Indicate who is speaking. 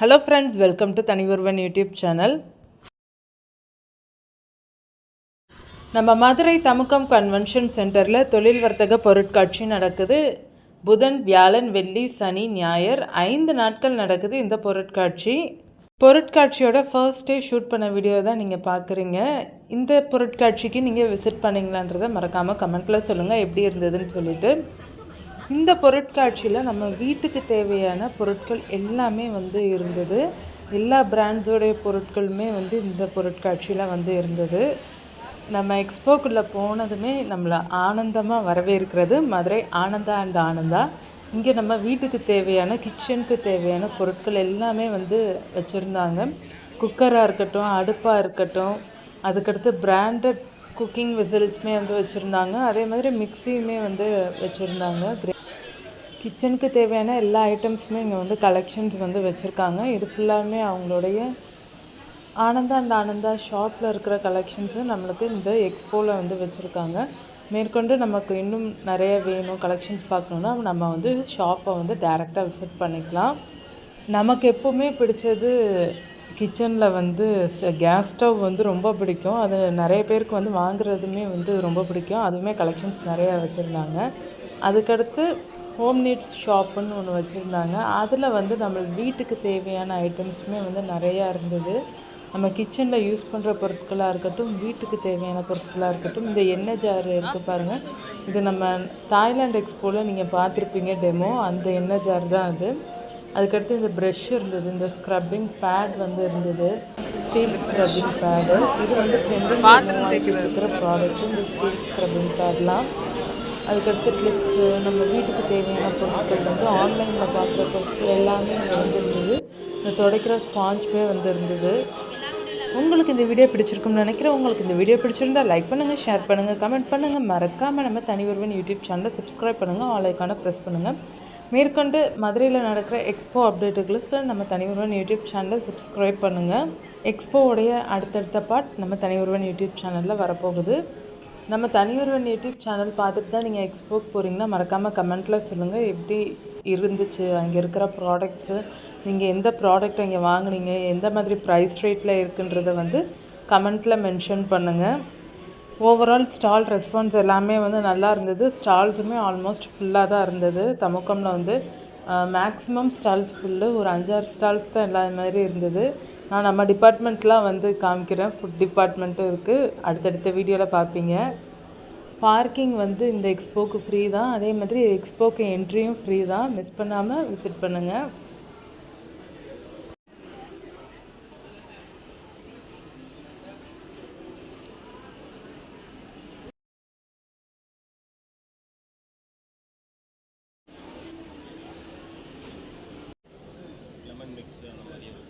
Speaker 1: Hello friends welcome to தனிவருவன் YouTube channel நம்ம மதுரை தமுக்கம் convention சென்டரில் தொழில் வர்த்தக பொருட்காட்சி நடக்குது. புதன் வியாழன் வெள்ளி சனி ஞாயிறு ஐந்து நாட்கள் நடக்குது இந்த பொருட்காட்சி. பொருட்காட்சியோட ஃபர்ஸ்ட் டே ஷூட் பண்ண வீடியோ தான் நீங்கள் பார்க்குறீங்க இந்த பொருட்காட்சிக்கு நீங்கள் விசிட் பண்ணிங்களான்றதை மறக்காமல் கமெண்ட்டில் சொல்லுங்கள் எப்படி இருந்ததுன்னு சொல்லிட்டு. இந்த பொருட்காட்சியில் நம்ம வீட்டுக்கு தேவையான பொருட்கள் எல்லாமே வந்து இருந்தது. எல்லா பிராண்ட்ஸோடைய பொருட்களுமே வந்து இந்த பொருட்காட்சியில் வந்து இருந்தது. நம்ம எக்ஸ்போக்குள்ளே போனதுமே நம்மளை ஆனந்தமாக வரவேற்கிறது. மதுரை ஆனந்தா அண்ட் ஆனந்தா. இங்கே நம்ம வீட்டுக்கு தேவையான கிச்சனுக்கு தேவையான பொருட்கள் எல்லாமே வந்து வச்சுருந்தாங்க. குக்கராக இருக்கட்டும் அடுப்பாக இருக்கட்டும் அதுக்கடுத்து பிராண்டட் குக்கிங் விசில்ஸுமே வந்து வச்சுருந்தாங்க. அதே மாதிரி மிக்சியுமே வந்து வச்சுருந்தாங்க. கிரே கிச்சனுக்கு தேவையான எல்லா ஐட்டம்ஸுமே இங்கே வந்து கலெக்ஷன்ஸ் வந்து வச்சுருக்காங்க. இது ஃபுல்லாமே அவங்களுடைய ஆனந்தா அண்ட் ஆனந்தா ஷாப்பில் இருக்கிற கலெக்ஷன்ஸு நம்மளுக்கு இந்த எக்ஸ்போவில் வந்து வச்சுருக்காங்க. மேற்கொண்டு நமக்கு இன்னும் நிறைய வேணும் கலெக்ஷன்ஸ் பார்க்கணுன்னா நம்ம வந்து ஷாப்பை வந்து டேரெக்டாக விசிட் பண்ணிக்கலாம். நமக்கு எப்போவுமே பிடிச்சது கிச்சனில் வந்து கேஸ் ஸ்டவ் வந்து ரொம்ப பிடிக்கும். அது நிறைய பேருக்கு வந்து வாங்குறதுமே வந்து ரொம்ப பிடிக்கும். அதுவுமே கலெக்ஷன்ஸ் நிறையா வச்சுருந்தாங்க. அதுக்கடுத்து ஹோம் நீட்ஸ் ஷாப்புன்னு ஒன்று வச்சுருந்தாங்க. அதில் வந்து நம்ம வீட்டுக்கு தேவையான ஐட்டம்ஸுமே வந்து நிறையா இருந்தது. நம்ம கிச்சனில் யூஸ் பண்ணுற பொருட்களாக இருக்கட்டும் வீட்டுக்கு தேவையான பொருட்களாக இருக்கட்டும் இந்த எண்ணெய் ஜார் இருக்குது பாருங்கள் இது நம்ம தாய்லாந்து எக்ஸ்போவில் நீங்கள் பார்த்துருப்பீங்க டெமோ அந்த எண்ணெய் ஜார் தான் அது. அதுக்கடுத்து இந்த ப்ரஷ் இருந்தது இந்த ஸ்க்ரப்பிங் பேட் வந்து இருந்தது. ஸ்டீல் ஸ்க்ரப்பிங் பேடு இது வந்து ட்ரெண்டிங் இருக்கிற ப்ராடக்ட் இந்த ஸ்டீல் ஸ்க்ரப்பிங் பேட்லாம் அதுக்கடுத்து கிளிப்ஸு நம்ம வீட்டுக்கு தேவையான பொருட்கள் வந்து ஆன்லைனில் பார்க்குற பொருட்கள் எல்லாமே இங்கே இந்த துடைக்கிற ஸ்பாஞ்சுமே வந்துருந்தது. உங்களுக்கு இந்த வீடியோ பிடிச்சிருக்கும்னு நினைக்கிறேன். உங்களுக்கு இந்த வீடியோ பிடிச்சிருந்தா லைக் பண்ணுங்கள் ஷேர் பண்ணுங்கள் கமெண்ட் பண்ணுங்கள் மறக்காமல் நம்ம தனி ஒருவன் யூடியூப் சேனலை சப்ஸ்கிரைப் பண்ணுங்கள் ஆல் ஐக்கானை ப்ரெஸ் பண்ணுங்கள் மேற்கொண்டு மதுரையில் நடக்கிற எக்ஸ்போ அப்டேட்டுகளுக்கு நம்ம தனி ஒருவன் யூடியூப் சேனலை சப்ஸ்கிரைப் பண்ணுங்கள் எக்ஸ்போவுடைய அடுத்தடுத்த பார்ட் நம்ம தனி ஒருவன் யூடியூப் சேனலில் வரப்போகுது. நம்ம தனியொருவன் யூடியூப் சேனல் பார்த்துட்டு தான் நீங்கள் எக்ஸ்போர்ட் போகிறீங்கன்னா மறக்காமல் கமெண்ட்டில் சொல்லுங்கள் எப்படி இருந்துச்சு? அங்கே இருக்கிற ப்ராடக்ட்ஸு நீங்கள் எந்த ப்ராடக்ட் அங்கே வாங்குனீங்க? எந்த மாதிரி ப்ரைஸ் ரேட்டில் இருக்குன்றதை வந்து கமெண்ட்டில் மென்ஷன் பண்ணுங்கள் ஓவரால் ஸ்டால் ரெஸ்பான்ஸ் எல்லாமே வந்து நல்லா இருந்தது. ஸ்டால்ஸுமே ஆல்மோஸ்ட் ஃபுல்லாக தான் இருந்தது. தமுக்கமில் வந்து மேக்ஸிமம் ஸ்டால்ஸ் ஃபுல்லு ஒரு அஞ்சாறு ஸ்டால்ஸ் தான் எல்லா மாதிரி இருந்தது. நான் நம்ம டிபார்ட்மெண்ட்லாம் வந்து காமிக்கிறேன். ஃபுட் டிபார்ட்மெண்ட்டும் இருக்குது அடுத்தடுத்த வீடியோவில் பார்ப்பீங்க. பார்க்கிங் வந்து இந்த எக்ஸ்போக்கு ஃப்ரீ தான். அதே மாதிரி எக்ஸ்போக்கு என்ட்ரியும் ஃப்ரீ தான். மிஸ் பண்ணாமல் விசிட் பண்ணுங்கள்
Speaker 2: தமிழ்நாடு வர்த்தக